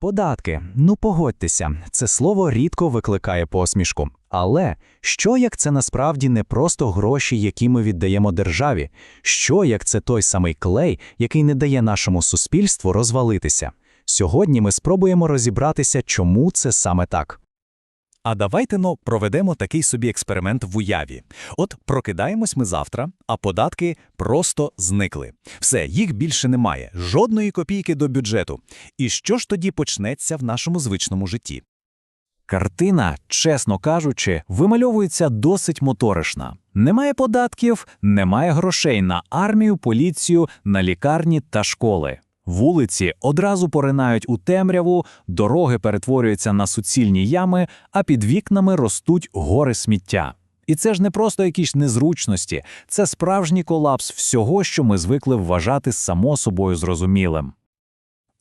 Податки, ну погодьтеся, це слово рідко викликає посмішку. Але що як це насправді не просто гроші, які ми віддаємо державі? Що як це той самий клей, який не дає нашому суспільству розвалитися? Сьогодні ми спробуємо розібратися, чому це саме так. А давайте но проведемо такий собі експеримент в уяві. От прокидаємось ми завтра, а податки просто зникли. Все, їх більше немає, жодної копійки до бюджету. І що ж тоді почнеться в нашому звичному житті? Картина, чесно кажучи, вимальовується досить моторишна. Немає податків, немає грошей на армію, поліцію, на лікарні та школи. Вулиці одразу поринають у темряву, дороги перетворюються на суцільні ями, а під вікнами ростуть гори сміття. І це ж не просто якісь незручності, це справжній колапс всього, що ми звикли вважати само собою зрозумілим.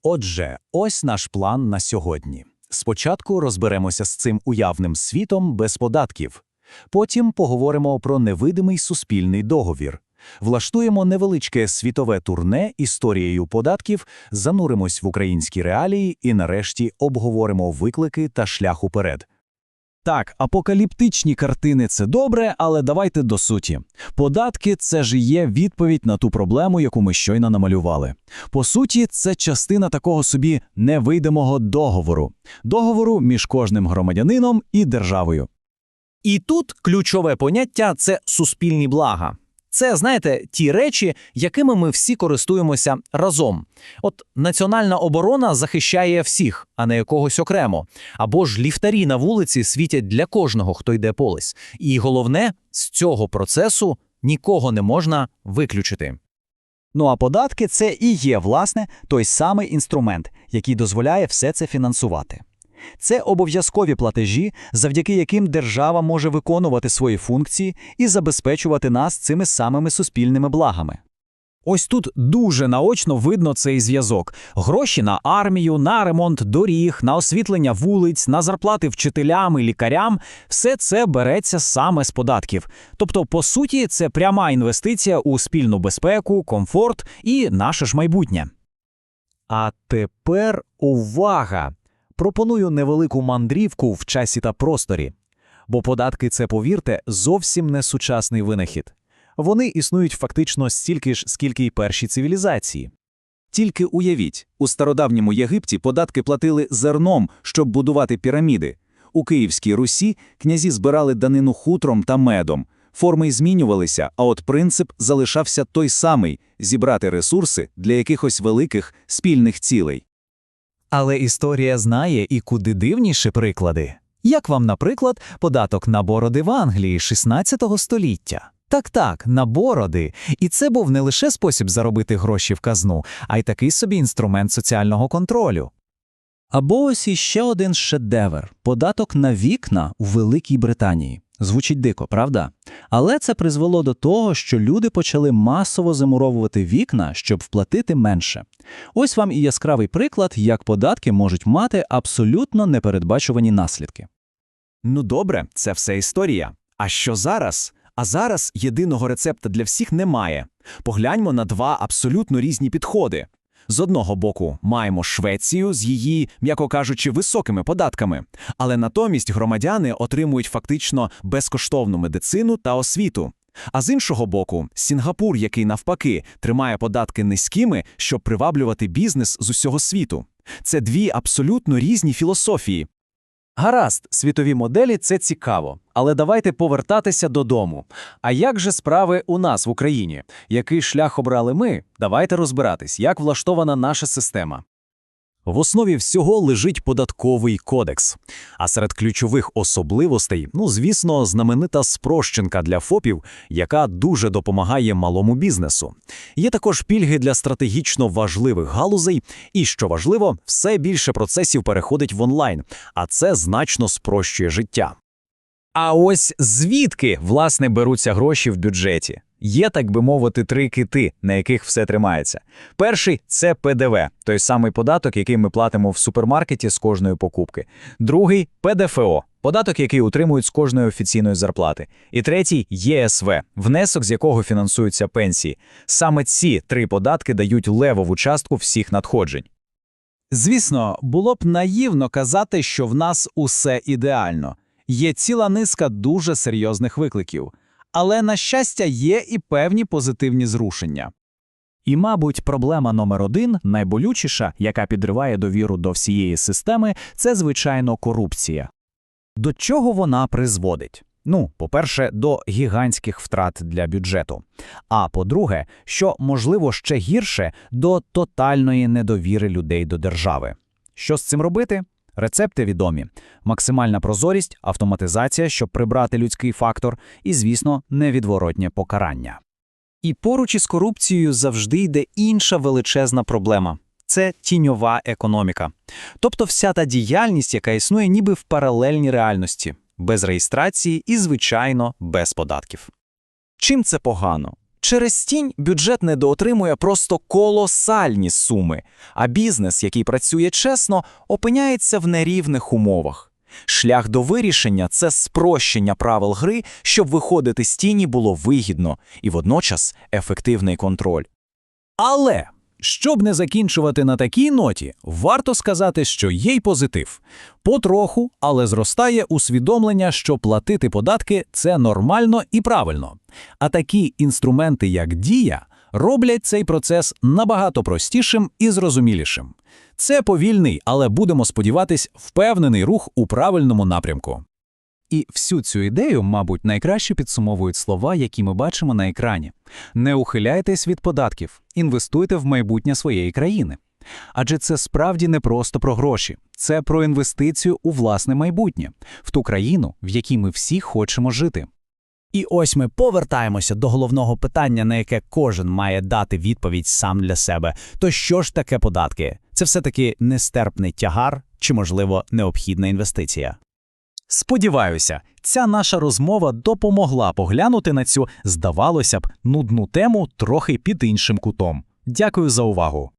Отже, ось наш план на сьогодні. Спочатку розберемося з цим уявним світом без податків. Потім поговоримо про невидимий суспільний договір. Влаштуємо невеличке світове турне історією податків, зануримось в українські реалії і нарешті обговоримо виклики та шлях уперед. Так, апокаліптичні картини це добре, але давайте до суті. Податки це ж є відповідь на ту проблему, яку ми щойно намалювали. По суті, це частина такого собі невидимого договору, договору між кожним громадянином і державою. І тут ключове поняття це суспільні блага. Це, знаєте, ті речі, якими ми всі користуємося разом. От національна оборона захищає всіх, а не якогось окремо. Або ж ліфтарі на вулиці світять для кожного, хто йде полис. І головне, з цього процесу нікого не можна виключити. Ну а податки це і є, власне, той самий інструмент, який дозволяє все це фінансувати. Це обов'язкові платежі, завдяки яким держава може виконувати свої функції і забезпечувати нас цими самими суспільними благами. Ось тут дуже наочно видно цей зв'язок: гроші на армію, на ремонт доріг, на освітлення вулиць, на зарплати вчителям і лікарям все це береться саме з податків. Тобто, по суті, це пряма інвестиція у спільну безпеку, комфорт і наше ж майбутнє. А тепер увага! Пропоную невелику мандрівку в часі та просторі. Бо податки це, повірте, зовсім не сучасний винахід. Вони існують фактично стільки ж, скільки й перші цивілізації. Тільки уявіть, у стародавньому Єгипті податки платили зерном, щоб будувати піраміди. У Київській Русі князі збирали данину хутром та медом. Форми змінювалися, а от принцип залишався той самий зібрати ресурси для якихось великих спільних цілей. Але історія знає і куди дивніші приклади. Як вам, наприклад, податок на бороди в Англії 16 століття? Так, так, на бороди. І це був не лише спосіб заробити гроші в казну, а й такий собі інструмент соціального контролю. Або ось іще один шедевр податок на вікна у Великій Британії. Звучить дико, правда? Але це призвело до того, що люди почали масово замуровувати вікна, щоб вплатити менше. Ось вам і яскравий приклад, як податки можуть мати абсолютно непередбачувані наслідки. Ну добре, це все історія. А що зараз? А зараз єдиного рецепта для всіх немає. Погляньмо на два абсолютно різні підходи. З одного боку, маємо Швецію з її, м'яко кажучи, високими податками, але натомість громадяни отримують фактично безкоштовну медицину та освіту. А з іншого боку, Сінгапур, який навпаки тримає податки низькими, щоб приваблювати бізнес з усього світу. Це дві абсолютно різні філософії. Гаразд, світові моделі це цікаво, але давайте повертатися додому. А як же справи у нас в Україні? Який шлях обрали ми? Давайте розбиратись, як влаштована наша система. В основі всього лежить податковий кодекс. А серед ключових особливостей, ну звісно, знаменита спрощенка для ФОПів, яка дуже допомагає малому бізнесу. Є також пільги для стратегічно важливих галузей, і що важливо, все більше процесів переходить в онлайн, а це значно спрощує життя. А ось звідки, власне, беруться гроші в бюджеті? Є, так би мовити, три кити, на яких все тримається. Перший це ПДВ, той самий податок, який ми платимо в супермаркеті з кожної покупки. Другий ПДФО, податок, який утримують з кожної офіційної зарплати. І третій ЄСВ, внесок, з якого фінансуються пенсії. Саме ці три податки дають левову частку всіх надходжень. Звісно, було б наївно казати, що в нас усе ідеально. Є ціла низка дуже серйозних викликів. Але, на щастя, є і певні позитивні зрушення. І, мабуть, проблема номер один, найболючіша, яка підриває довіру до всієї системи, це, звичайно, корупція. До чого вона призводить? Ну, по-перше, до гігантських втрат для бюджету. А по-друге, що можливо ще гірше, до тотальної недовіри людей до держави. Що з цим робити? Рецепти відомі: максимальна прозорість, автоматизація, щоб прибрати людський фактор, і, звісно, невідворотнє покарання. І поруч із корупцією завжди йде інша величезна проблема це тіньова економіка. Тобто вся та діяльність, яка існує ніби в паралельній реальності, без реєстрації і, звичайно, без податків. Чим це погано? Через тінь бюджет недоотримує просто колосальні суми, а бізнес, який працює чесно, опиняється в нерівних умовах. Шлях до вирішення це спрощення правил гри, щоб виходити з тіні було вигідно і водночас ефективний контроль. Але щоб не закінчувати на такій ноті, варто сказати, що є й позитив. Потроху, але зростає усвідомлення, що платити податки це нормально і правильно. А такі інструменти, як дія, роблять цей процес набагато простішим і зрозумілішим. Це повільний, але будемо сподіватись, впевнений рух у правильному напрямку. І всю цю ідею, мабуть, найкраще підсумовують слова, які ми бачимо на екрані. Не ухиляйтесь від податків, інвестуйте в майбутнє своєї країни. Адже це справді не просто про гроші, це про інвестицію у власне майбутнє, в ту країну, в якій ми всі хочемо жити. І ось ми повертаємося до головного питання, на яке кожен має дати відповідь сам для себе. То що ж таке податки? Це все-таки нестерпний тягар чи, можливо, необхідна інвестиція? Сподіваюся, ця наша розмова допомогла поглянути на цю, здавалося б, нудну тему трохи під іншим кутом. Дякую за увагу.